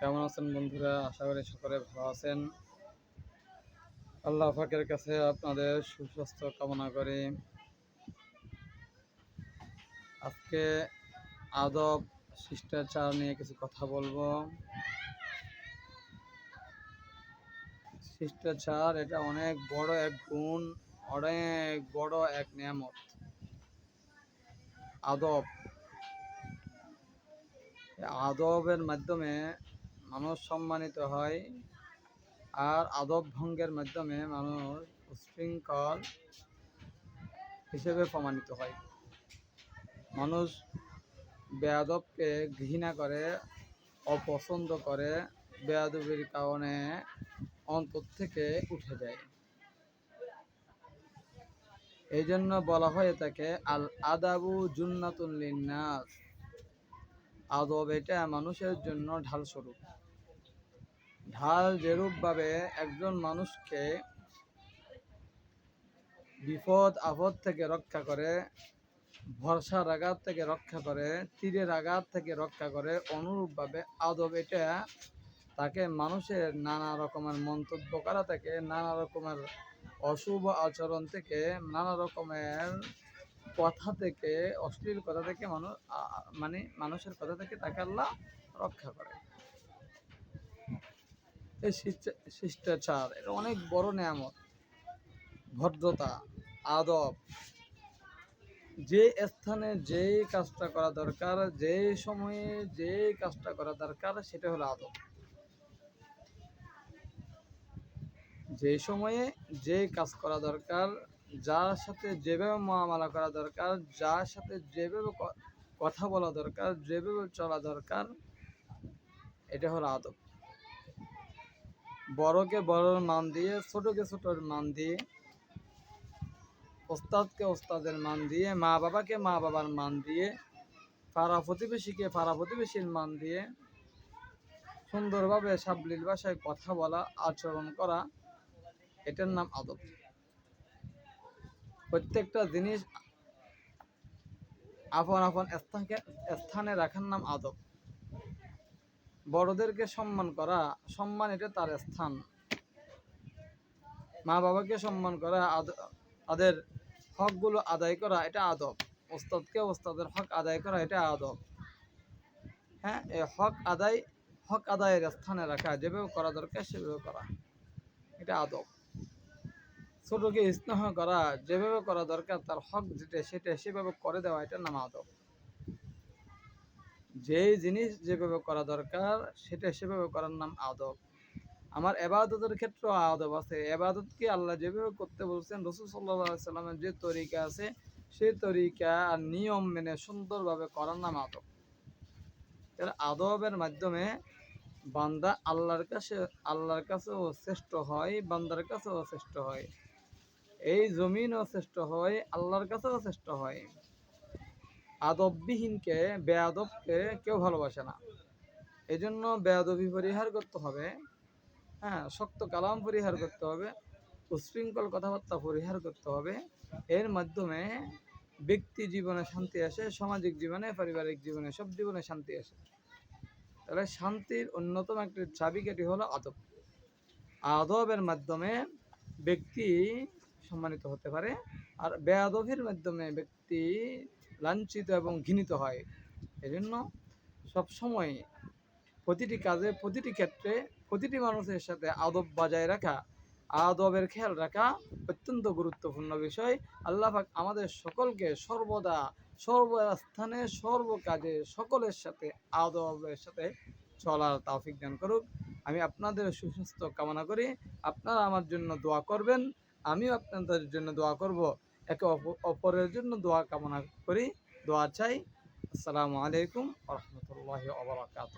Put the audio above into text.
কেমন আছেন বন্ধুরা? আশা করি সকলে ভালো আছেন। আল্লাহ ফাকের কাছে আপনাদের সুস্বাস্থ্য কামনা করি। আজকে আদব, শিষ্টাচার নিয়ে কিছু কথা বলব। শিষ্টাচার, এটা অনেক বড় এক গুণ, অনেক বড় এক নিয়ামত। আদব। আদবের মাধ্যমে মানুষ সম্মানিত হয় আর আদব ভঙ্গের মাধ্যমে মানুষ উশৃঙ্খল হিসেবে প্রমাণিত হয়। মানুষ বেয়াদবকে ঘৃণা করে, অপছন্দ করে, বেয়াদবির কারণে অন্তর থেকে উঠে যায়। এই জন্য বলা হয়ে থাকে আল আদাবু জুন্নাতুল লিন্নাস। আদব এটা মানুষের জন্য ঢাল স্বরূপ ঢাল যেরূপভাবে একজন মানুষকে বিপদ, আপদ থেকে রক্ষা করে, ভরসার আঘাত থেকে রক্ষা করে, তীরের আঘাত থেকে রক্ষা করে, অনুরূপভাবে আদব এটা, তাকে মানুষের নানা রকমের মন্তব্য করা থেকে, নানা রকমের অশুভ আচরণ থেকে, নানা রকমের কথা থেকে, অশ্লীল কথা থেকে মানুষ মানে মানুষের কথা থেকে তাকে আল্লাহ রক্ষা করে। এই শিষ্টাচার এটা অনেক বড় নিয়ামত। ভদ্রতা, আদব। যে স্থানে যেই কাজটা করা দরকার যে সময়ে যে কাজটা করা দরকার, সেটা হলো আদব। যে সময়ে যে কাজ করা দরকার যার সাথে যেভাবে মহামালা করা দরকার, যার সাথে যেভাবে কথা বলা দরকার, যেভাবে চলা দরকার, এটা হলো আদব। বড়কে বড়র মান দিয়ে, ছোটকে ছোটর মান দিয়ে, ওস্তাদকে ওস্তাদের মান দিয়ে মা বাবাকে মা বাবার মান দিয়ে, পাড়া প্রতিবেশীকে পাড়া প্রতিবেশীর মান দিয়ে, সুন্দরভাবে সাবলীল ভাষায় কথা বলা, আচরণ করা, এটার নাম আদব। প্রত্যেকটা জিনিস আপন আপন স্থানকে, স্থানে রাখার নাম আদব। বড়দেরকে সম্মান করা, সম্মান এটা তার স্থান। মা বাবাকে সম্মান করা তাদের হকগুলো আদায় করা, এটা আদব। ওস্তাদকে ওস্তাদের হক আদায় করা, এটা আদব। হ্যাঁ এই হক আদায়, হক আদায়ের স্থানে রাখা, যেভাবে করা দরকার সেভাবে করা। এটা আদব। ছোটকে স্নেহ করা, যেভাবে করা দরকার, তার হক যেটা, সেটা সেভাবে করে দেওয়া, এটা নাম আদব। যেই জিনিস যেভাবে করা দরকার, সেটা সেভাবে করার নাম আদব। আমার এবাদতের ক্ষেত্রে আদব আছে। এবাদতকে আল্লাহ যেভাবে করতে বলছেন, রসুল সাল্লাহ সাল্লামের যে তরিকা আছে, সেই তরিকা আর নিয়ম মেনে সুন্দরভাবে করার নাম আদব। আদবের মাধ্যমে বান্দা আল্লাহর কাছে, আল্লাহর কাছেও শ্রেষ্ঠ হয়, বান্দার কাছেও শ্রেষ্ঠ হয়। এই জমিনও শ্রেষ্ঠ হয়, আল্লাহর কাছেও শ্রেষ্ঠ হয়। আদববিহীনকে বেয়াদবকে কেউ ভালোবাসে না। এই জন্য বেয়াদবি পরিহার করতে হবে হ্যাঁ শক্ত কালাম পরিহার করতে হবে, উশৃঙ্খল কথাবার্তা পরিহার করতে হবে। এর মাধ্যমে ব্যক্তি জীবনে শান্তি আসে, সামাজিক জীবনে, পারিবারিক জীবনে, সব জীবনে শান্তি আসে। তাহলে শান্তির অন্যতম একটি চাবিকাঠি হলো আদব। আদবের মাধ্যমে ব্যক্তি সম্মানিত হতে পারে। আর বেয়াদবির মাধ্যমে ব্যক্তি লাঞ্ছিত এবং ঘৃণিত হয়। এজন্য সবসময় প্রতিটি কাজে, প্রতিটি ক্ষেত্রে প্রতিটি মানুষের সাথে আদব বজায় রাখা, আদবের খেয়াল রাখা অত্যন্ত গুরুত্বপূর্ণ বিষয়। আল্লাহ আমাদের সকলকে সর্বদা সর্বস্থানে, সর্বকাজে সকলের সাথে, আদবের সাথে চলার তাফিক দান করুক। আমি আপনাদের সুস্বাস্থ্য কামনা করি। আপনারা আমার জন্য দোয়া করবেন। আমিও আপনাদের জন্য দোয়া করব। একে অপরের জন্য দোয়া কামনা করি। দোয়া চাই। আসসালামু আলাইকুম রহমতুল্লাহ আবরাকাত